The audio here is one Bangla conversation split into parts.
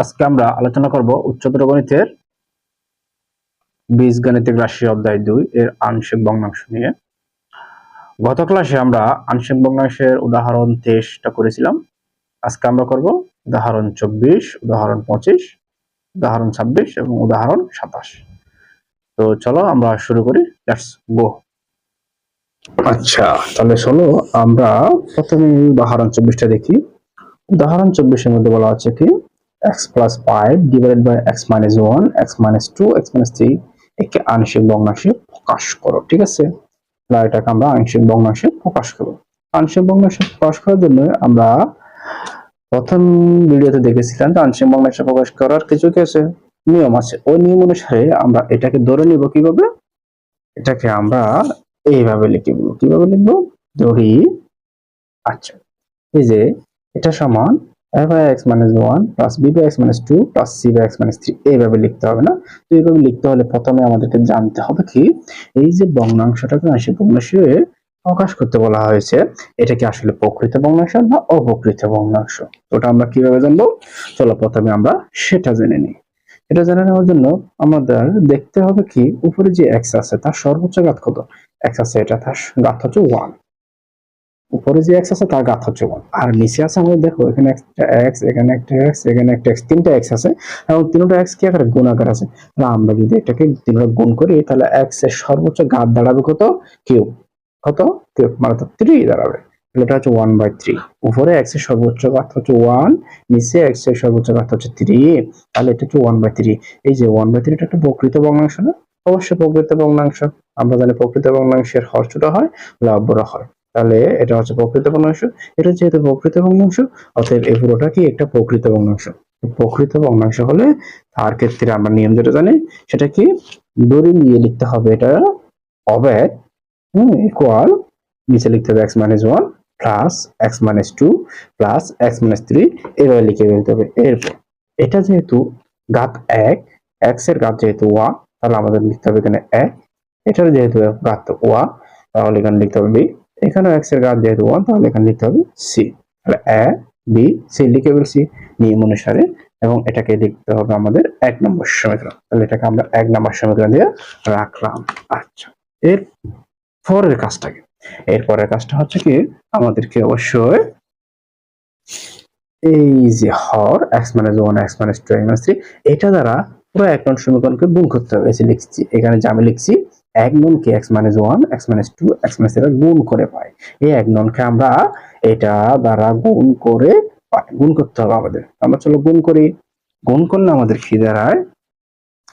আজকে আমরা আলোচনা করব উচ্চতর গণিতের বীজ বীজগণিতিক রাশি অধ্যায় দুই এর আংশিক ভগ্নাংশ নিয়ে। গত ক্লাসে আমরা আংশিক ভগ্নাংশের উদাহরণ তেইশটা করেছিলাম। আজকে আমরা করব উদাহরণ চব্বিশ, উদাহরণ পঁচিশ, উদাহরণ ছাব্বিশ এবং উদাহরণ সাতাশ। তো চলো আমরা শুরু করি গো আচ্ছা তাহলে চলো আমরা প্রথমে উদাহরণ চব্বিশটা দেখি। উদাহরণ চব্বিশের মধ্যে বলা আছে কি x plus 5 divided by x minus 1 x minus 2 x minus 3 একে আংশিক ভগ্নাংশে প্রকাশ করো, ঠিক আছে? তাহলে এটাকে আমরা আংশিক ভগ্নাংশে প্রকাশ করব। আংশিক ভগ্নাংশে প্রকাশ করার জন্য আমরা প্রথম ভিডিওতে দেখেছিলাম যে আংশিক ভগ্নাংশে প্রকাশ করার কিছু কিছু নিয়ম আছে। ওই নিয়ম অনুসারে আমরা এটাকে ধরে নিব কীভাবে? এটাকে আমরা এইভাবে লিখব কীভাবে লিখব? ধরি আচ্ছা এই যে এটা সমান a by x minus 1 plus b by x minus 2 plus c by x minus 3 এইভাবে লিখতে হবে না? তো এইভাবে লিখতে হলে প্রথমে আমাদেরকে জানতে হবে কি, এই যে ভগ্নাংশে প্রকাশ করতে বলা হয়েছে, এটা কি আসলে প্রকৃত ভগ্নাংশ না অপ্রকৃত ভগ্নাংশ? ওটা আমরা কীভাবে জানব? চলো প্রথমে আমরা সেটা জেনে নিই। এটা জেনে নেওয়ার জন্য আমাদের দেখতে হবে কি, উপরে যে x আছে তার সর্বোচ্চ ঘাত কত? X আছে এটা, তার হচ্ছে 1 উপরে যে এক্স আছে, তার ঘাত হচ্ছে ওয়ান আর নিচে আছে আমাদের, দেখো, এখানে একটা এক্স এখানে একটা এক্স এখানে একটা এক্স তিনটা এক্স আছে। এবং তিনটা এক্স কি আকারে? গুণ আকার আছে আমরা যদি এটাকে তিনটা গুণ করি, তাহলে এক্সের সর্বোচ্চ গাত দাঁড়াবে কত? কিউব কত? কিউব মানে তো থ্রি দাঁড়াবে এটা হচ্ছে ওয়ান বাই থ্রি উপরে এক্সের সর্বোচ্চ গাত হচ্ছে ওয়ান নিচে এক্সের সর্বোচ্চ গাত হচ্ছে থ্রি তাহলে এটা হচ্ছে ওয়ান বাই থ্রি এই যে ওয়ান বাই থ্রি থ্রিটা একটা প্রকৃত ভগ্নাংশ না? অবশ্যই প্রকৃত ভগ্নাংশ। আমরা জানি প্রকৃত ভগ্নাংশের হর্ষটা হয় লাভরা হয়। তাহলে এটা হচ্ছে প্রকৃত ভগ্নাংশ এটা যেহেতু প্রকৃত ভগ্নাংশ অতএব এই পুরোটা কি একটা প্রকৃত ভগ্নাংশ প্রকৃত ভগ্নাংশ হলে তার ক্ষেত্রে আমরা নিয়ম যেটা জানি, সেটা কি? দড়ি নিয়ে লিখতে হবে এটা অবেদ হুম ইকুয়াল নিচে লিখতে হবে x minus one plus x minus two plus x minus three এভাবে লিখে ফেলতে হবে। এরপর, এটা যেহেতু গাত এক এক্সের ঘাত যেহেতু ওয়া তাহলে আমাদের লিখতে হবে এখানে এক, এটার যেহেতু গাত ওয়া তাহলে এখানে লিখতে হবে বি এখানেও এক্সের ঘাত যেহেতু ওয়ান তাহলে এখানে লিখতে হবে সি তাহলে এ বি সি লিখে ফেলছি নিয়ম অনুসারে এবং এটাকে লিখতে হবে আমাদের এক নম্বর সমীকরণ। তাহলে এটাকে আমরা এক নম্বর সমীকরণ দিয়ে রাখলাম। আচ্ছা এর পরের কাজটাকে। এর পরের কাজটা হচ্ছে কি? আমাদেরকে অবশ্যই এই যে হর x minus one x minus two x three এটা দ্বারা পুরো এক নম্বর সমীকরণকে গুণ করতে হবে। এসে লিখছি, এখানে যে আমি লিখছি এক ননকে x minus one x minus two x minus three গুণ করে পাই। এই এক ননকে আমরা এটা দ্বারা গুণ করে পাই। গুণ করতে হবে আমাদের। আমরা চলো গুণ করি। গুণ করলে আমাদের কি দাঁড়ায়?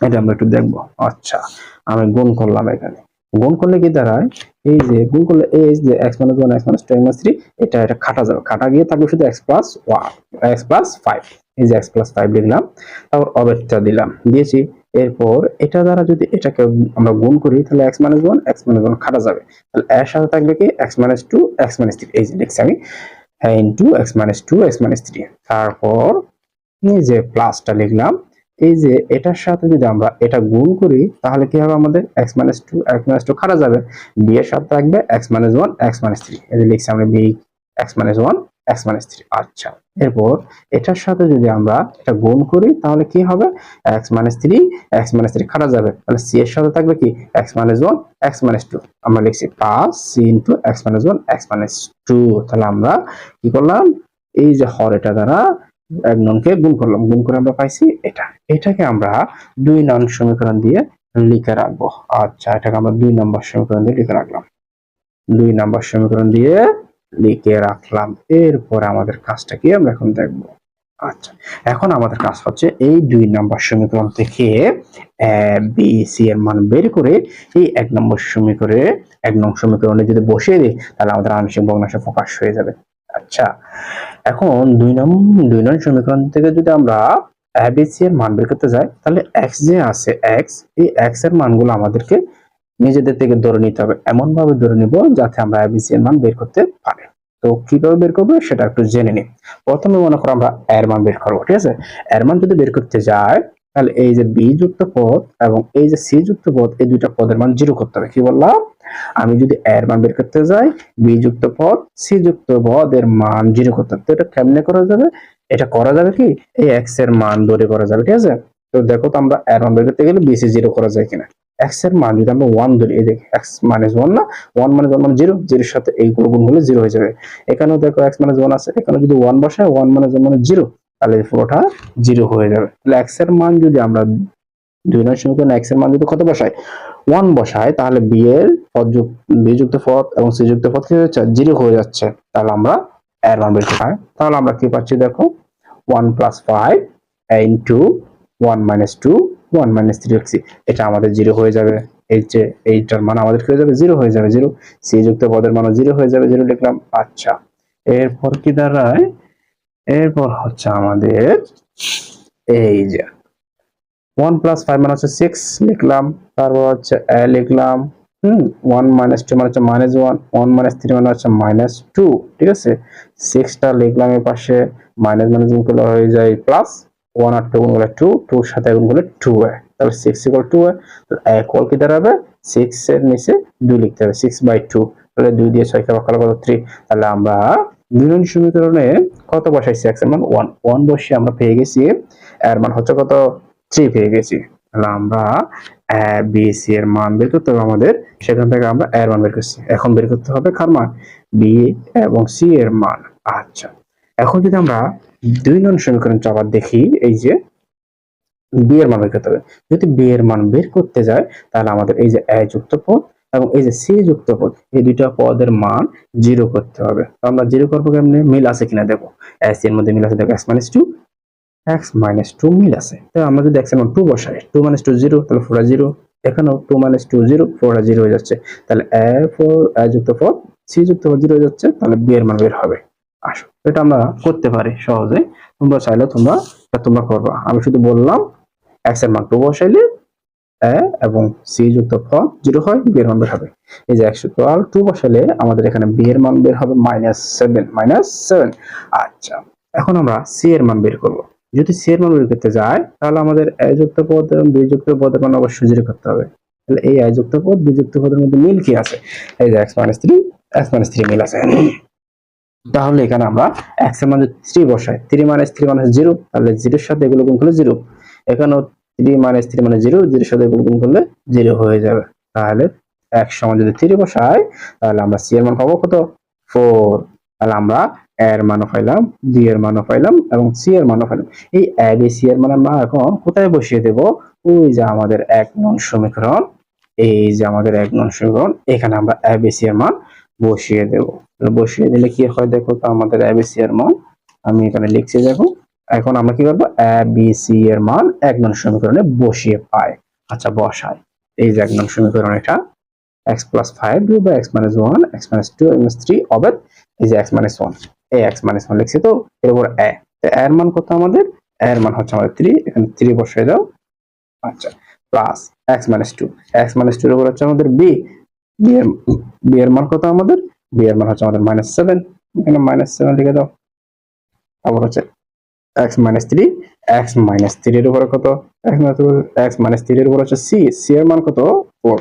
এটা আমরা একটু দেখব। আচ্ছা আমি গুণ করলাম এখানে। গুণ করলে কি দাঁড়ায়? এই যে, গুণ করলে এই যে x minus one x minus two x three এটা এটা কাটা যাবে। কাটা গিয়ে থাকবে শুধু x plus one x plus five এই যে এক্স প্লাস ফাইভ লিখলাম। তারপর অবেদটা দিলাম। দিয়েছি। এরপর এটা দ্বারা যদি এটাকে আমরা গুণ করি তাহলে x minus one x minus one কাটা যাবে তাহলে এর সাথে থাকবে কি x minus two x minus three এই যে লিখছি আমি into x minus two x minus three তারপর এই যে প্লাসটা লিখলাম এই যে এটার সাথে যদি আমরা এটা গুণ করি তাহলে কি হবে আমাদের x minus two x minus two কাটা যাবে বি এর সাথে থাকবে x minus one x minus three এই যে লিখছি আমরা B x minus one x minus three আচ্ছা এরপর এটার সাথে যদি আমরা এটা গুণ করি, তাহলে কি হবে? X minus three x minus three কাটা যাবে। তাহলে সি এর সাথে থাকবে কি? X minus one x minus two আমরা লিখছি plus C into x minus one x minus two তাহলে আমরা কি করলাম? এই যে হর এটা দ্বারা এক ননকে গুণ করলাম। গুণ করে আমরা পাইছি এটা। এটাকে আমরা দুই নং সমীকরণ দিয়ে লিখে রাখব। আচ্ছা এটাকে আমরা দুই নম্বর সমীকরণ দিয়ে লিখে রাখলাম। দুই নম্বর সমীকরণ দিয়ে লিখে রাখলাম। এরপর আমাদের কাজটা কি আমরা এখন দেখব? আচ্ছা এখন আমাদের কাজ হচ্ছে এই দুই নম্বর সমীকরণ থেকে বি, সি এর মান বের করে এই এক নম্বর সমীকরণে, এক নং সমীকরণে যদি বসিয়ে দিই, তাহলে আমাদের আংশিক ভগ্নাংশ প্রকাশ হয়ে যাবে। আচ্ছা এখন দুই নং দুই নং সমীকরণ থেকে যদি আমরা এ এবিসি এর মান বের করতে যাই, তাহলে এক্স যে আছে, এক্স, এই এক্সের মানগুলো আমাদেরকে নিজেদের থেকে ধরে নিতে হবে এমন ভাবে ধরে নিব যাতে আমরা এবিসি এর মান বের করতে পারি। তো কীভাবে বের করব সেটা একটু জেনে নিই। প্রথমে মনে করো আমরা এর মান বের করব, ঠিক আছে? এর মান যদি বের করতে যাই, তাহলে এই যে বি যুক্ত পদ এবং এই যে সি যুক্ত পদ, এই দুইটা পদের মান জিরো করতে হবে। কি বললাম? আমি যদি এর মান বের করতে যাই, বি যুক্ত পদ, সি যুক্ত পদ এর মান জিরো করতে হবে। তো এটা কেমনে করা যাবে? এটা করা যাবে কি? এই এক্সের মান ধরে করা যাবে, ঠিক আছে? তো দেখো তো আমরা এর মান বের করতে গেলে বিসি জিরো করা যায় কিনা। এক্সের মান যদি আমরা ওয়ান ধরি, এই দেখ এক্স মাইনাস ওয়ান না ওয়ান মাইনাস ওয়ান মানে জিরো জিরোর সাথে এইগুলো গুণ হলে জিরো হয়ে যাবে। এখানেও দেখো এক্স মাইনাস ওয়ান আছে এখানে যদি ওয়ান বসায় ওয়ান মাইনাস ওয়ান মানে জিরো তাহলে পুরোটা জিরো হয়ে যাবে। তাহলে এক্সের মান যদি আমরা দুই নয় সমীকরণ এক্সের মান যদি কত বসাই ওয়ান বসাই তাহলে বি এর পদ যুক্ত বি যুক্ত পদ এবং সি যুক্ত পদ কি যাচ্ছে? জিরো হয়ে যাচ্ছে। তাহলে আমরা এর মান বের করতে তাহলে আমরা কি পাচ্ছি দেখো? One plus five into one minus two one minus three লিখছি এটা আমাদের জিরো হয়ে যাবে। এই যে এইটার মান আমাদের কি হয়ে যাবে জিরো হয়ে যাবে জিরো সি যুক্ত পদের মান জিরো হয়ে যাবে জিরো লিখলাম। আচ্ছা। এরপর কি দাঁড়ায়? এরপর হচ্ছে আমাদের এই যে ওয়ান প্লাস ফাইভ মানে হচ্ছে সিক্স লিখলাম। তারপর হচ্ছে এ লিখলাম। হুম ওয়ান মাইনাস টু মানে হচ্ছে minus one one minus three মানে হচ্ছে মাইনাস টু ঠিক আছে? সিক্সটা লিখলাম এর পাশে মাইনাস মাইনাস করলে হয়ে যায় প্লাস ওয়ান আর টু গুণ করলে টু টুর সাথে গুণ করলে টু হয় তাহলে সিক্স ইকুয়াল টু হয় ইকুয়াল কি দাঁড়াবে? সিক্স এর নিচে দুই লিখতে হবে সিক্স বাই টু তাহলে দুই দিয়ে ছয় খাবার কত? থ্রি তাহলে আমরা দুই নং সমীকরণে কত বসাইছি? এক্সের মান ওয়ান ওয়ান বসিয়ে আমরা পেয়ে গেছি, এর মান হচ্ছে কত? থ্রি পেয়ে গেছি। তাহলে আমরা বি সি এর মান বের করতে হবে আমাদের। সেখান থেকে আমরা এর মান বের করছি। এখন বের করতে হবে কার মান? বি এবং সি এর মান। আচ্ছা। এখন যদি আমরা দুই নং সমীকরণটা আবার দেখি, এই যে বি এর মান বের করতে হবে। যদি বি এর মান বের করতে যায়, তাহলে আমাদের এই যে এ যুক্ত পদ এবং এই যে সি যুক্ত পদ, এই দুইটা পদের মান জিরো করতে হবে। তো আমরা জিরো করব কেমনে? মিল আছে কিনা দেখো। এস এর মধ্যে মিল আছে, দেখো, x minus two x minus two মিল আছে। তো আমরা যদি এক্সের মান টু বসাই টু মাইনাস টু জিরো তাহলে ফোর জিরো এখানেও two minus two zero four zero হয়ে যাচ্ছে। তাহলে এ ফোর এ যুক্ত পদ, সি যুক্ত পদ জিরো হয়ে যাচ্ছে, তাহলে বি এর মান বের হবে। আসো। এটা আমরা করতে পারি সহজে তোমরা চাইলে তোমরা তোমরা করবা। আমি শুধু বললাম এক্সের মান টু বসাইলে এ এবং সি যুক্ত পদ জিরো হয় বি এর মান বের হবে। এই যে একশো টুয়েলভ টু বসালে আমাদের এখানে বি এর মান বের হবে মাইনাস সেভেন মাইনাস সেভেন আচ্ছা এখন আমরা সি এর মান বের করব। যদি সি এর মান বের করতে যাই, তাহলে আমাদের এ যুক্ত পদ এবং বি যুক্ত পদের মান অবশ্যই জিরো করতে হবে। তাহলে এই এ যুক্ত পদ বি যুক্ত পদের মধ্যে মিল কি আছে? এই যে x minus three x minus three মিল আছে। তাহলে এখানে আমরা এক্সের মান থ্রি বসাই three minus three minus zero তাহলে জিরোর সাথে এগুলো গুণ করলে জিরো এখানেও থ্রি মাইনাস থ্রি মানে জিরো জিরোর সাথে এগুলো গুণ করলে জিরো হয়ে যাবে। তাহলে এক সমান যদি থ্রি বসাই, তাহলে আমরা সি এর মান পাবো কত? ফোর তাহলে আমরা এর মানও পাইলাম বি এর মানও পাইলাম এবং সি এর মানও পাইলাম। এই এ বি সি এর মান আমরা এখন কোথায় বসিয়ে দেব? ওই যে আমাদের এক নং সমীকরণ, এই যে আমাদের এক নং সমীকরণ, এখানে আমরা এ বি সি এর মান বসিয়ে দেব। বসিয়ে দিলে কি হয় দেখো তো, আমাদের এ বি সি এর মান, আমি এখানে লিখছি দেখো, এখন আমরা কি করব? এ বি সি এর মান এক নং সমীকরণে বসিয়ে পাই। আচ্ছা বসাই। এই যে এক নং সমীকরণ এটা, x plus 5 divided by x minus 1 x minus 2 x minus 3 অবেদ, এই যে x minus 1 এই x minus 1 লিখছি তো, এর উপর a তো এর মান কত আমাদের? এর মান হচ্ছে আমাদের 3 এখানে 3 বসিয়ে দাও। আচ্ছা plus x minus 2 x minus 2 এর উপর হচ্ছে আমাদের b b এর b এর মান কত আমাদের? B এর মান হচ্ছে আমাদের minus 7 এখানে minus 7 লিখে দাও। আবার হচ্ছে x minus 3 x minus 3 এর উপর কত? x minus 3 এর উপর হচ্ছে c c এর মান কত? 4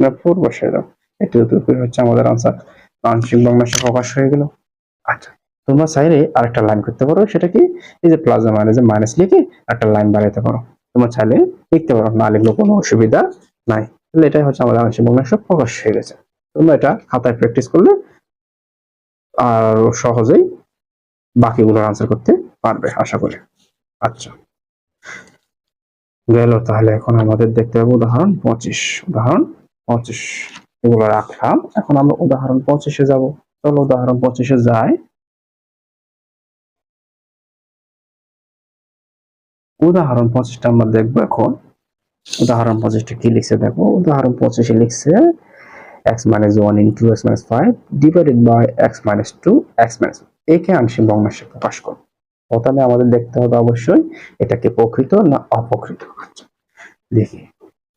না ফোর বসিয়ে দাও। এটা তো হচ্ছে আমাদের আনসার আংশিক ভগ্নাংশ প্রকাশ হয়ে গেল। আচ্ছা তোমরা চাইলে আরেকটা লাইন করতে পারো। সেটা কি? এই যে প্লাস মাইনাস মাইনাস লিখে একটা লাইন বাড়াইতে পারো। তোমরা চাইলে লিখতে পারো। না লিখলেও কোনো অসুবিধা নাই। তাহলে এটাই হচ্ছে আমাদের আংশিক ভগ্নাংশ প্রকাশ হয়ে গেছে। তোমরা এটা খাতায় প্র্যাকটিস করলে আর সহজেই বাকিগুলোর আনসার করতে পারবে, আশা করি। আচ্ছা। গেল তাহলে এখন আমাদের দেখতে হবে উদাহরণ পঁচিশ। উদাহরণ পঁচিশ। এগুলো রাখলাম। এখন আমরা উদাহরণ পঁচিশে যাব। চলো উদাহরণ পঁচিশে যাই। উদাহরণ পঁচিশটা আমরা দেখব এখন। উদাহরণ পঁচিশটা কি লিখছে দেখো? উদাহরণ পঁচিশে লিখছে x minus 1 into x minus 5 divided by x minus 2 x minus একে আংশিক ভগ্নাংশে প্রকাশ করো প্রথমে আমাদের দেখতে হবে অবশ্যই, এটা কি প্রকৃত না অপ্রকৃত? আচ্ছা দেখি।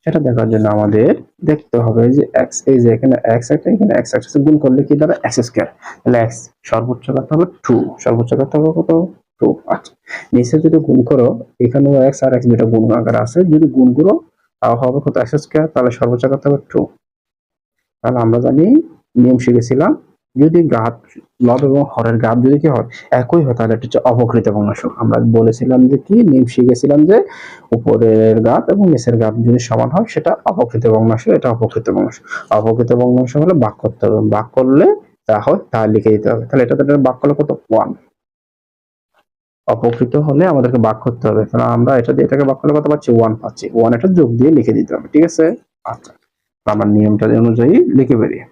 সেটা দেখার জন্য আমাদের দেখতে হবে যে এক্স এই যে এখানে এক্স একটা, এখানে এক্স একটা, গুণ করলে কি দাঁড়ায়? এক্স স্কোয়ার তাহলে এক্স সর্বোচ্চ করতে হবে টু সর্বোচ্চ করতে হবে কত? টু আচ্ছা। নিচে যদি গুণ করো, এখানেও এক্স আর এক্স দুটো গুণ আকার আছে। যদি গুণ করো, তাও হবে কত? এক্স স্কোয়ার তাহলে সর্বোচ্চ করতে হবে টু তাহলে আমরা জানি নিয়ম শিখেছিলাম, যদি গাত লব এবং হরের গাত যদি কি হয়, একই হয়, তাহলে এটা হচ্ছে অপকৃত ভগ্নাংশ আমরা বলেছিলাম যে কি? নিয়ম শিখেছিলাম যে উপরের গাত এবং নিচের গাত যদি সমান হয়, সেটা অপকৃত ভগ্নাংশ এটা অপকৃত ভগ্নাংশ অপকৃত ভগ্নাংশ হলে বাক করতে হবে। বাক করলে তা হয়, তা লিখে দিতে হবে। তাহলে এটা তো বাক করলে কত? ওয়ান। অপকৃত হলে আমাদেরকে বাক করতে হবে। কারণ আমরা এটা দিয়ে এটাকে বাক করলে কত পাচ্ছি? ওয়ান পাচ্ছি। ওয়ান এটা যোগ দিয়ে লিখে দিতে হবে। ঠিক আছে? আচ্ছা। আমার নিয়মটা অনুযায়ী লিখে বেরিয়ে।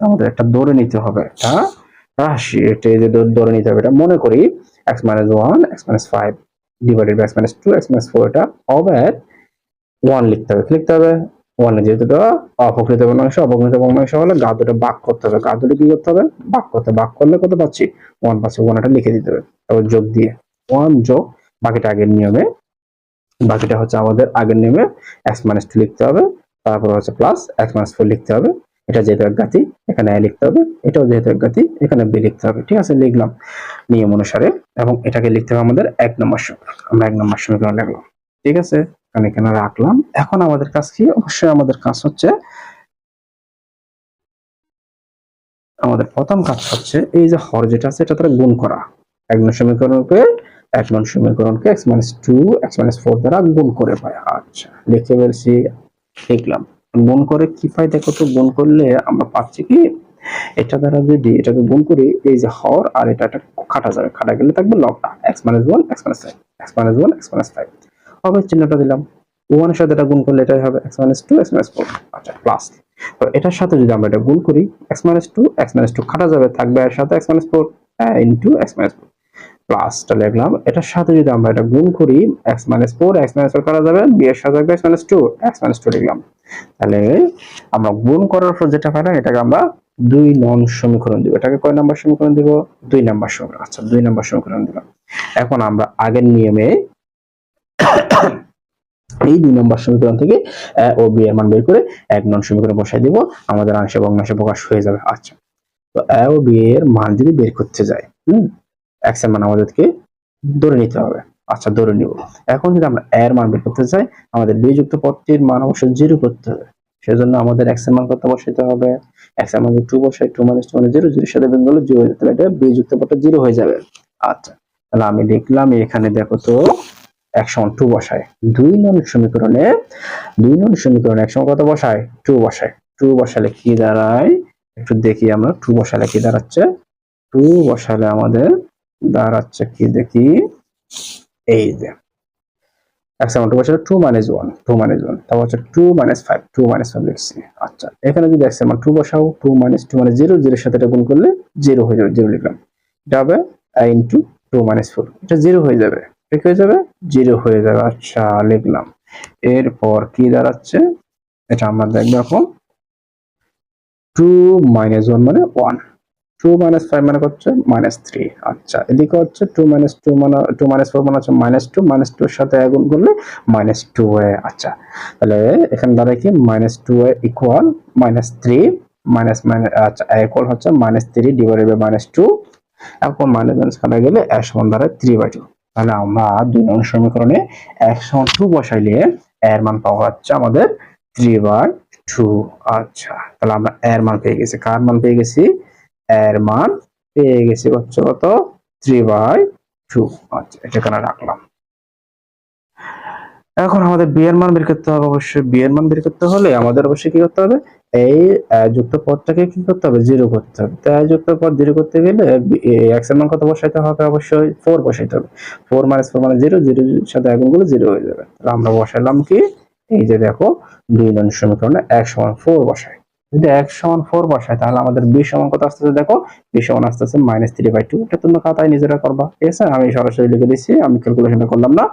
আমাদের একটা দৌড়ে নিতে হবে এটা রাশি। এটা যে দৌড়ে নিতে হবে এটা মনে করি x minus one x minus five divided by x minus two x minus four এটা হবে ওয়ান লিখতে হবে। লিখতে হবে? ওয়ান যেহেতু অপকৃত বর্ণাংশ অপকৃত বর্ণাংশ হলে গা দুটো বাক করতে হবে। গা দুটো কি করতে হবে? বাক করতে বাক করলে কত পাচ্ছি? ওয়ান পাচ্ছি। ওয়ান এটা লিখে দিতে হবে। তারপর যোগ দিয়ে ওয়ান যোগ বাকিটা আগের নিয়মে। বাকিটা হচ্ছে আমাদের আগের নিয়মে এক্স মাইনাস টু লিখতে হবে। তারপর হচ্ছে প্লাস এক্স মাইনাস ফোর লিখতে হবে। এটা যেহেতু একগাতি এখানে এ লিখতে হবে। এটাও যেহেতু একগাতি এখানে বি লিখতে হবে। ঠিক আছে, লিখলাম নিয়ম অনুসারে এবং এটাকে লিখতে হবে আমাদের এক নম্বর সমীকরণ। আমরা এক নম্বর সমীকরণ লিখলাম। ঠিক আছে, এখানে এখানে রাখলাম। এখন আমাদের কাজ কি? অবশ্যই আমাদের কাজ হচ্ছে আমাদের প্রথম কাজ হচ্ছে এই যে হর যেটা আছে, এটা তারা গুণ করা। এক নং সমীকরণকে এক নং সমীকরণকে x minus two x minus four দ্বারা গুণ করে পাই আচ্ছা লিখে ফেলছি লিখলাম গুণ করে কি পাই দেখো তো গুণ করলে আমরা পাচ্ছি কি এটা দ্বারা যদি এটাকে গুণ করি এই যে হর আর এটা একটা কাটা যাবে কাটা গেলে থাকবে লগটা x minus one x minus five x minus one x minus five চিহ্নটা দিলাম ওয়ানের সাথে এটা গুণ করলে এটাই হবে x minus two x minus four আচ্ছা প্লাস তো এটার সাথে যদি আমরা এটা গুণ করি x minus two x minus two কাটা যাবে থাকবে এর সাথে x minus four into x minus four প্লাসটা লিখলাম। এটার সাথে যদি আমরা এটা গুণ করি x minus four x minus four কাটা যাবে বি এর সাথে থাকবে x minus two x minus two লিখলাম। তাহলে আমরা গুণ করার পর যেটা পাইলাম, এটাকে আমরা দুই নং সমীকরণ দিব। এটাকে কয় নাম্বার সমীকরণ দিব? দুই নাম্বার সমীকরণ। আচ্ছা দুই নাম্বার সমীকরণ দিলাম। এখন আমরা আগের নিয়মে এই দুই নম্বর সমীকরণ থেকে ও বি এর মান বের করে এক নং সমীকরণে বসাই দিব। আমাদের আংশে ভগ্নাংশে প্রকাশ হয়ে যাবে। আচ্ছা তো আ ও বি এর মান যদি বের করতে যাই, হুম? এক্সের মান আমাদেরকে ধরে নিতে হবে। আচ্ছা ধরে নিব। এখন যদি আমরা এর মান বের করতে চাই, আমাদের বি যুক্ত পদটির মান অবশ্যই জিরো করতে হবে। সেজন্য আমাদের এক্সের মান কত বসাইতে হবে? এক্সের মান টু বসাই টু মাইনাস টু মানে জিরো জিরোর সাথে বিয়োগ করলে জিরো হয়ে যাবে এটা বি যুক্ত পদটা জিরো হয়ে যাবে। আচ্ছা তাহলে আমি লিখলাম এখানে দেখো তো এক সমান টু বসায়। দুই নং সমীকরণে, দুই নন সমীকরণে এক সমান কত বসায়? টু বসায়। টু বসালে কি দাঁড়ায়? একটু দেখি আমরা টু বসালে কি দাঁড়াচ্ছে? টু বসালে আমাদের দাঁড়াচ্ছে কি দেখি? এই যে টু ওয়ান টু ওয়ান তারপর টু ফাইভ টু এখানে যদি টু টু জিরো সাথে করলে জিরো হয়ে যাবে লিখলাম। টু এটা জিরো হয়ে যাবে, ঠিক হয়ে যাবে? জিরো হয়ে যাবে আচ্ছা লিখলাম। এরপর কি দাঁড়াচ্ছে? এটা আমরা দেখব এখন টু মাইনাস ওয়ান মানে ওয়ান টু মাইনাস ফাইভ মানে হচ্ছে মাইনাস থ্রি আচ্ছা এদিকে হচ্ছে টু মাইনাস টু মানে টু মাইনাস ফোর মানে হচ্ছে মাইনাস টু মাইনাস টুর সাথে গুণ করলে মাইনাস টু এ। আচ্ছা তাহলে এখানে দাঁড়ায় কি? Minus two A equal minus three minus minus আচ্ছা ইকুয়াল হচ্ছে minus three divided by minus two এখন মাইনাস মাইনাস কাটা গেলে এক সমান দাঁড়ায় থ্রি বাই টু তাহলে আমরা দুই নং সমীকরণে এক সমান টু বসাইলে এর মান পাওয়া যাচ্ছে আমাদের থ্রি বাই টু আচ্ছা তাহলে আমরা এর মান পেয়ে গেছি। কার মান পেয়ে গেছি? এর মান পেয়ে গেছি হচ্ছে কত? থ্রি বাই টু আচ্ছা এটা এখানে রাখলাম। এখন আমাদের বি এর মান বের করতে হবে। অবশ্যই বি এর মান বের করতে হলে আমাদের অবশ্যই কি করতে হবে? এই যুক্ত পদটাকে কি করতে হবে? জিরো করতে হবে। তাই যুক্ত পদ জিরো করতে গেলে এক্সের মান কত বসাইতে হবে? অবশ্যই ফোর বসাইতে হবে। ফোর মাইনাস ফোর মানে জিরো জিরো সাথে গুলো জিরো হয়ে যাবে। তাহলে আমরা বসাইলাম কি? এই যে দেখো, দুই নং সমীকরণে এক সমান ফোর বসাই। যদি এক সমান ফোর বসাই তাহলে আমাদের বি সমান কত আসতেছে দেখো? বি সমান আসতেছে মাইনাস থ্রি বাই টু এটা তোমরা খাতায় নিজেরা করবা, ঠিক আছে? আমি সরাসরি লিখে দিচ্ছি, আমি ক্যালকুলেশনটা করলাম না।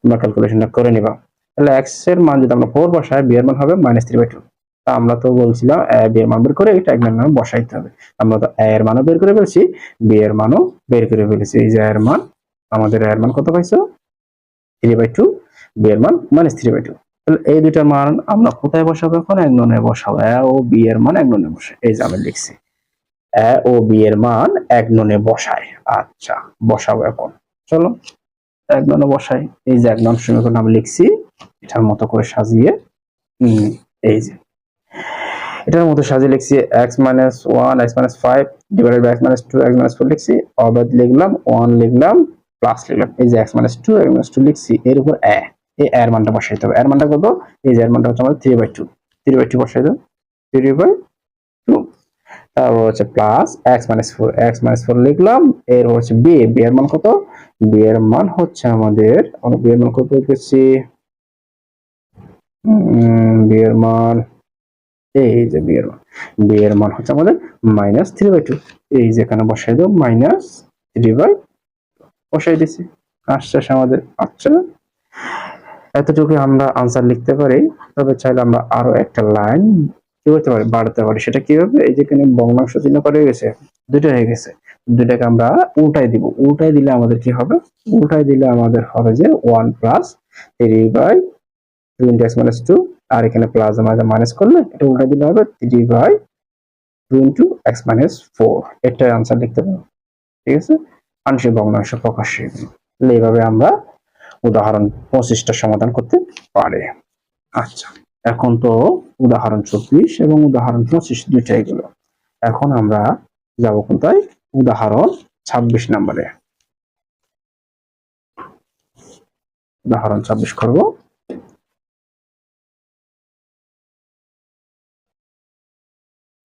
তোমরা ক্যালকুলেশনটা করে নিবা। তাহলে এক্সের মান যদি আমরা ফোর বসাই বি এর মান হবে মাইনাস থ্রি বাই টু তা আমরা তো বলছিলাম বি এর মান বের করে এটা এক নামে বসাইতে হবে। আমরা তো এ এর মানও বের করে ফেলছি বি এর মানও বের করে ফেলেছি। এই যে এর মান, আমাদের এর মান কত পাইছো? থ্রি বাই টু বি এর মান মাইনাস থ্রি বাই টু তাহলে এই দুইটা মান আমরা কোথায় বসাবো এখন? এক ননে বসাবো। এ ও বি এর মান এক ননে বসাই এই যে আমি লিখছি। এ ও বি এর মান এক ননে বসাই আচ্ছা বসাবো এখন। চলো এক ননে বসাই। এই যে এক নন সমীকরণ আমি লিখছি এটার মতো করে সাজিয়ে উম, এই যে। এটার মধ্যে সাজিয়ে লিখছি x minus one x minus five divided by x minus two x minus four লিখছি। অবাদ লিখলাম ওয়ান লিখলাম প্লাস লিখলাম। এই যে x minus two x minus two লিখছি এর উপর এ। এই এর মানটা বসাইতে হবে। এর মানটা কত? এই যে এর মানটা হচ্ছে আমাদের three by two three by two বসাই দেবো থ্রি বাই টু তারপর হচ্ছে plus x minus four x minus four লিখলাম। এর হচ্ছে বি বি এর মান কত? বি এর মান হচ্ছে আমাদের, আমরা বি এর মান কত পেয়েছি বি এর মান, এই যে বি এর মান। বি এর মান হচ্ছে আমাদের মাইনাস থ্রি বাই টু এই যে এখানে বসাই দেবো মাইনাস থ্রি বাই বসাই দিছি। আসছে আমাদের আচ্ছা এতটুকু আমরা আনসার লিখতে পারি, তবে চাইলে আমরা আরও একটা লাইন কি করতে পারি, বাড়াতে পারি। সেটা কীভাবে? এই যে এখানে ভগ্নাংশ চিহ্ন করে গেছে, দুইটা হয়ে গেছে। দুইটাকে আমরা উল্টাই দিব। উল্টাই দিলে আমাদের কি হবে? উল্টাই দিলে আমাদের হবে যে one plus three by two into x minus two আর এখানে প্লাস আমাদের মাইনাস করলে, এটা উল্টাই দিলে হবে three by two into x minus four এটার আনসার লিখতে পারব ঠিক আছে? আংশিক ভগ্নাংশ প্রকাশ্য এইভাবে আমরা উদাহরণ পঁচিশটা সমাধান করতে পারে। আচ্ছা। এখন তো উদাহরণ চব্বিশ এবং উদাহরণ পঁচিশ দুইটাই গেল। এখন আমরা যাব কোথায়? উদাহরণ ছাব্বিশ নম্বরে। উদাহরণ ছাব্বিশ করব।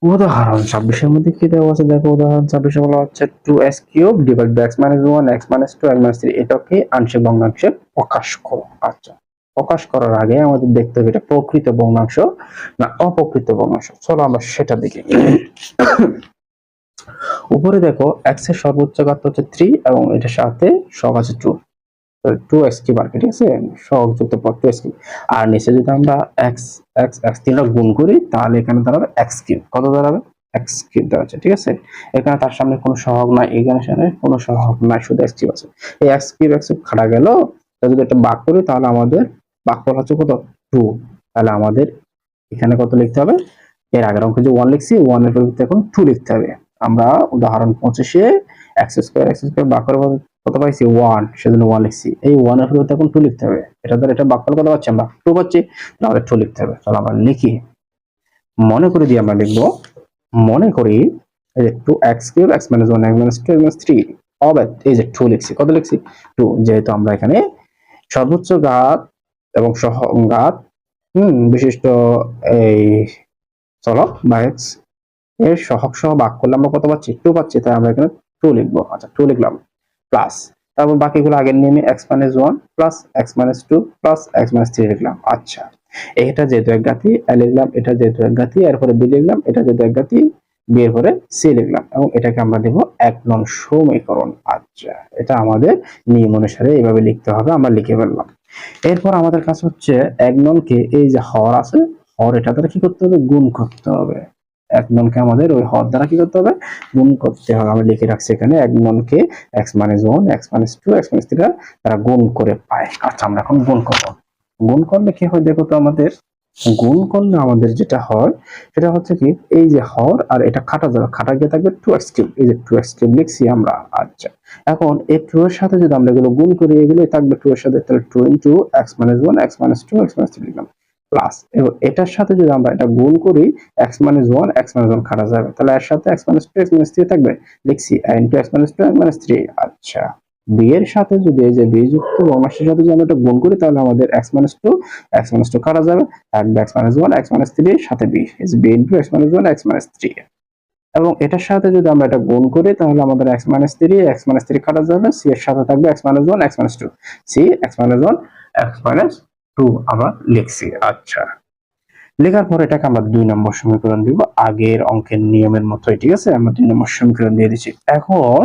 উদাহরণ ছাব্বিশের মধ্যে কি দেওয়া আছে? দেখো, উদাহরণ ছাব্বিশে বলা হচ্ছে two s cube divide by x minus one x minus two x minus three এটাকে আংশিক ভগ্নাংশে প্রকাশ করো। আচ্ছা প্রকাশ করার আগে আমাদের দেখতে হবে এটা প্রকৃত ভগ্নাংশ না অপ্রকৃত ভগ্নাংশ? চলো আমরা সেটা দেখি। উপরে দেখো এক্সের সর্বোচ্চ ঘাত হচ্ছে থ্রি এবং এটার সাথে সব আছে টু টু এক্স কিউব আর কি, ঠিক আছে? সহগ যুক্ত পদ টু এক্স কিউব আর নিচে যদি আমরা এক্স এক্স এক্স তিনটা গুণ করি তাহলে এখানে দাঁড়াবে এক্স কিউব কত দাঁড়াবে? এক্স কিউব আছে ঠিক আছে? এখানে তার সামনে কোনো সহগ নাই এখানে সামনে কোনো সহগ নাই শুধু এক্স কিউব আছে। এই এক্স কিউব এক্স কিউব খাটা গেল যদি একটা বাক করি তাহলে আমাদের বাকফল হচ্ছে কত? টু তাহলে আমাদের এখানে কত লিখতে হবে? এর আগের অঙ্কে যে ওয়ান লিখছি ওয়ানের পরিবর্তে এখন টু লিখতে হবে। আমরা উদাহরণ পঁচিশে এক্স স্কোয়ার এক্স স্কোয়ার বাক করে কত পাইছি ওয়ান সেজন্য ওয়ান লিখছি। এই ওয়ানের পরিবর্তে এখন টু লিখতে হবে? এটা দ্বারা এটা বাকফল কত পাচ্ছি আমরা। টু পাচ্ছি, তাহলে টু লিখতে হবে। তাহলে আমরা লিখি। মনে করে দিয়ে আমরা লিখব, মনে করি এই যে two x cube x minus one x minus two x minus three অবেদ এই যে টু লিখছি। কত লিখছি? টু যেহেতু আমরা এখানে সর্বোচ্চ ঘাত এবং সহঘাত হুম, বিশিষ্ট এই চলক বা এক্সের সহগ সহ ভাগ করলে আমরা কত পাচ্ছি? টু পাচ্ছি, তাই আমরা এখানে টু লিখব। আচ্ছা টু লিখলাম। প্লাস তারপর বাকিগুলো আগের নিয়মে x minus one plus x minus two plus x minus three লিখলাম। আচ্ছা এটা যেহেতু এক গাতি লিখলাম, এটা যেহেতু এক গাতি এরপরে বি লিখলাম, এটা যেহেতু এক গাতি বি এর পরে সি লিখলাম এবং এটাকে আমরা দেব এক নং সমীকরণ। আচ্ছা এটা আমাদের নিয়ম অনুসারে এইভাবে লিখতে হবে, আমরা লিখে ফেললাম। এরপর আমাদের কাছে হচ্ছে এক ননকে এই যে হর আছে, হর এটা দ্বারা কি করতে হবে? গুণ করতে হবে। এক ননকে আমাদের ওই হর দ্বারা কি করতে হবে? গুণ করতে হবে আমরা লিখে রাখছি এখানে এক ননকে x minus one x minus two x minus three তারা গুণ করে পায়। আচ্ছা আমরা এখন গুণ করব। গুণ করলে কি হয় দেখো তো আমাদের? গুণ করলে আমাদের যেটা হয়, সেটা হচ্ছে কি, এই যে হর আর এটা কাটা যাবে কাটা গিয়ে থাকবে টু এক্স কিউব এই যে টু এক্স কিউব লিখছি আমরা। আচ্ছা এখন এই টু এর সাথে যদি আমরা এগুলো গুণ করি, এগুলোই থাকবে টু এর সাথে, তাহলে two into x minus one x minus two x minus three লিখলাম। প্লাস এবং এটার সাথে যদি আমরা এটা গুণ করি x minus one x minus one কাটা যাবে তাহলে এর সাথে x minus two x minus three থাকবে লিখছি into x minus two x minus three আচ্ছা বি এর সাথে যদি এই যে বি যুক্ত ভগ্নাংশের সাথে যদি আমরা এটা গুণ করি তাহলে আমাদের x minus two x minus two কাটা যাবে থাকবে x minus one x minus three সাথে B B into x minus one x minus three এবং এটার সাথে যদি আমরা এটা গুণ করি তাহলে আমাদের x minus three x minus three কাটা যাবে সি এর সাথে থাকবে x minus one x minus two C x minus one x minus two আমরা লিখছি আচ্ছা। লেখার পর এটাকে আমরা দুই নম্বর সমীকরণ দিব। আগের অঙ্কের নিয়মের মতোই ঠিক আছে? আমরা দুই নম্বর সমীকরণ দিয়ে দিচ্ছি। এখন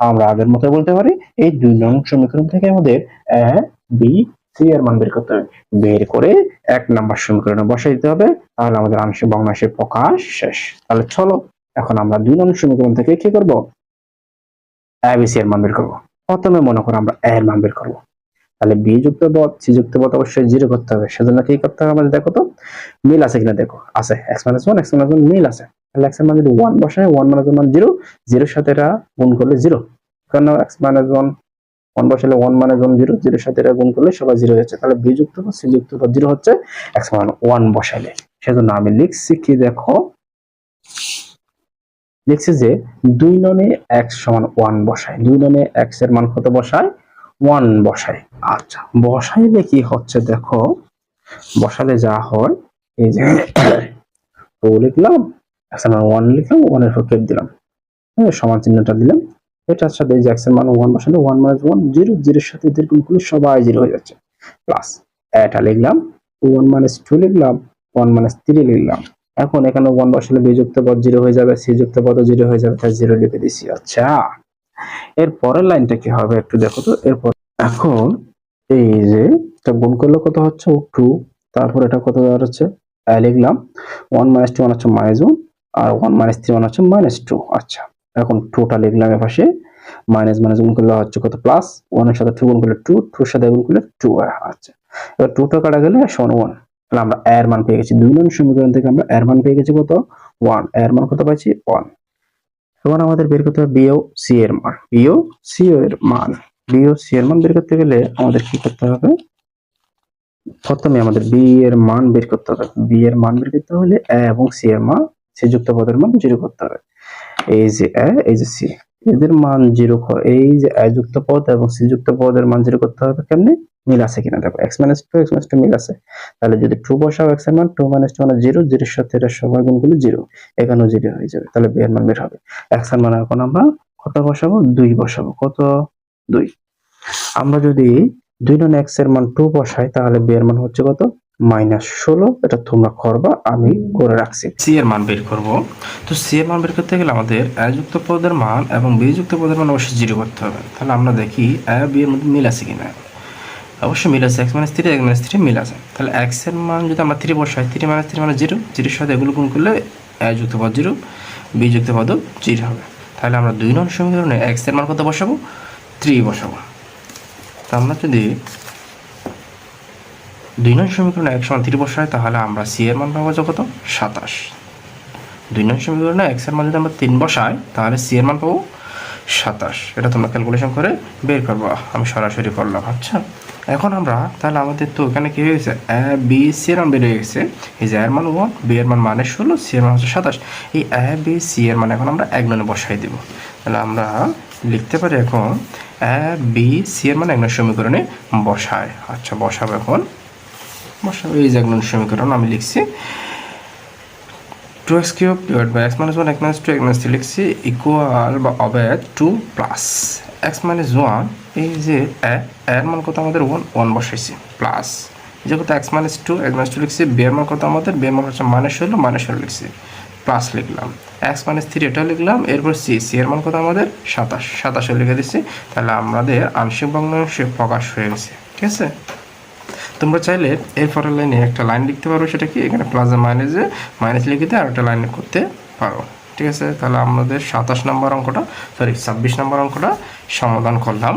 আমরা আগের মতো বলতে পারি এই দুই নং সমীকরণ থেকে আমাদের এ বি সি এর মান বের করতে হবে। বের করে এক নাম্বার সমীকরণে বসাই দিতে হবে। তাহলে আমাদের আংশিক ভগ্নাংশের প্রকাশ শেষ। তাহলে চলো এখন আমরা দুই নং সমীকরণ থেকে কি করব? এ বি সি এর মান বের করব। প্রথমে মনে করো আমরা এ এর মান বের করব। তাহলে বি যুক্ত পদ সি যুক্ত পদ অবশ্যই জিরো করতে হবে। সেজন্য কি করতে হবে আমাদের, দেখো তো, মিল আছে কিনা দেখো, আছে। X minus one x minus one মিল আছে। তাহলে এক্সের যদি ওয়ান বসায় ওয়ান মাইনাস ওয়ান জিরো জিরোর সাথে এটা গুণ করলে জিরো কারণ এক্স মাইনাস ওয়ান ওয়ান বসালে ওয়ান মাইনাস ওয়ান জিরো জিরোর সাথে এটা গুণ করলে সবাই জিরো হচ্ছে তাহলে বি যুক্ত পদ সি যুক্ত পদ জিরো হচ্ছে এক্স মান ওয়ান বসালে। সেজন্য আমি লিখছি কি দেখো, লিখছি যে দুই ননে এক্স সমান ওয়ান বসায়। দুই ননে এক্সের মান কত বসায়? ওয়ান বসাই। আচ্ছা বসাইলে কি হচ্ছে দেখো? বসালে যা হয়, এই যে টু লিখলাম এক্সের মান ওয়ান লিখলাম ওয়ানের উপর কেট দিলাম। হ্যাঁ সমান চিহ্নটা দিলাম। এটার সাথে যে এক্সের মান ওয়ান বসালে ওয়ান মাইনাস ওয়ান জিরো জিরোর সাথে এদের গুণগুলো সবাই জিরো হয়ে যাচ্ছে। প্লাস এটা লিখলাম ওয়ান মাইনাস টু লিখলাম ওয়ান মাইনাস থ্রি লিখলাম। এখন এখানে ওয়ান বসালে বি যুক্ত পদ জিরো হয়ে যাবে সি যুক্ত পদ জিরো হয়ে যাবে, তাই জিরো লিখে দিছি। আচ্ছা এর পরের লাইনটা কি হবে একটু দেখো তো? এরপর এখন এই যে এটা গুণ করলে কত হচ্ছে? টু। তারপর এটা কত আহ, লিখলাম ওয়ান মাইনাস টু ওয়ান হচ্ছে মাইনাস ওয়ান আর ওয়ান মাইনাস থ্রি ওয়ান হচ্ছে মাইনাস টু আচ্ছা এখন টুটা লিখলাম এপাশে মাইনাস মাইনাস গুণ করলে হচ্ছে কত? প্লাস ওয়ানের সাথে টু গুণ করলে টু টুর সাথে গুণ করলে টু আচ্ছা এবার টুটা কাটা গেলে সমান ওয়ান তাহলে আমরা এর মান পেয়ে গেছি। দুই নং সমীকরণ থেকে আমরা এর মান পেয়ে গেছি কত? ওয়ানের মান কত পাইছি? ওয়ান এখন আমাদের বের করতে হবে বিও সি এর মান। বিও সি এর মান। বিও সি এর মান বের করতে গেলে আমাদের কি করতে হবে? প্রথমে আমাদের বি এর মান বের করতে হবে। বি এর মান বের করতে হলে এ এবং সি এর মান যুক্ত পদের মান জিরো করতে হবে। এই যে এ এই যে সি এদের মান জিরো এই যে যুক্ত পদ এবং সি যুক্ত পদের মান জিরো করতে হবে কেমনে? মিল আছে কিনা? দেখো x minus two x minus two মিল আছে। তাহলে যদি টু বসাও এক্সের মান টু মাইনাস টু মানে জিরো জিরোর সাথে এটা সবার গুণগুলো জিরো এখানেও জিরো হয়ে যাবে। তাহলে বি এর মান বের হবে। এক্সের মান এখন আমরা কত বসাবো? দুই বসাবো। কত? দুই। আমরা যদি দুই নন এক্সের মান টু বসাই, তাহলে বি এর মান হচ্ছে কত? মাইনাস ষোলো। এটা তোমরা করবা, আমি করে রাখছি। সি এর মান বের করব। তো সি এর মান বের করতে গেলে আমাদের যুক্ত পদের মান এবং বি যুক্ত পদের মান অবশ্যই জিরো করতে হবে। তাহলে আমরা দেখি এ বি এর মধ্যে মিল আছে কিনা। অবশ্যই মিল আছে x minus three x minus three মিল আছে। তাহলে এক্সের মান যদি আমরা থ্রি বসাই থ্রি মাইনাস থ্রি মানে জিরো জিরোর সাথে এগুলো গুণ করলে এ যুক্ত পদ জিরো বি যুক্ত পদও জিরো হবে। তাহলে আমরা দুই নং সমীকরণে এক্সের মান কত বসাবো? থ্রি বসাবো। তা আমরা যদি দুই নং সমীকরণে এক সমান থ্রি বসাই, তাহলে আমরা সি এর মান পাবো কত সাতাশ। দুই নং সমীকরণে এক্সের মান যদি আমরা তিন বসাই, তাহলে সি এর মান পাবো সাতাশ। এটা তোমরা ক্যালকুলেশন করে বের করব। আমি সরাসরি করলাম আচ্ছা? এখন আমরা, তাহলে আমাদের তো এখানে কি হয়েছে? বি, সি এর মান হয়ে গেছে। এই যে এর মান ওয়ান, বি এর মান মানে ষোলো, সি এর মান হচ্ছে সাতাশ। এই এ, বি, সি এর মান এখন আমরা এক ননে বসাই দেবো। তাহলে আমরা লিখতে পারি এখন, এ, বি, সি এর মান এক নং সমীকরণে বসায়। আচ্ছা বসাবো এখন। বসাবো, এই যে এক নং সমীকরণ আমি লিখছি। Two x cube divide by x minus one x minus two x minus লিখছি ইকুয়াল বা হবে two plus x minus one এই যে এর মান কত আমাদের ওয়ান ওয়ান বসাইছি প্লাস যে কত x minus two x minus two লিখছি বি এর মান কত আমাদের বি এর মান হচ্ছে মাইনাস ষোলো মাইনাস ষোলো লিখছি প্লাস লিখলাম এক্স মাইনাস থ্রি এটা লিখলাম, এরপর সি সি এর মান কত আমাদের, সাতাশ, সাতাশে লিখে দিচ্ছি তাহলে আমাদের আংশিক ভগ্নাংশে প্রকাশ হয়ে গেছে, ঠিক আছে? তোমরা চাইলে এর পরের লাইনে একটা লাইন লিখতে পারো সেটা কি? এখানে প্লাজা মাইনাসে মাইনাস লিখে আর একটা লাইন করতে পারো। ঠিক আছে? তাহলে আমাদের সাতাশ নম্বর অঙ্কটা সরি ছাব্বিশ নম্বর অঙ্কটা সমাধান করলাম।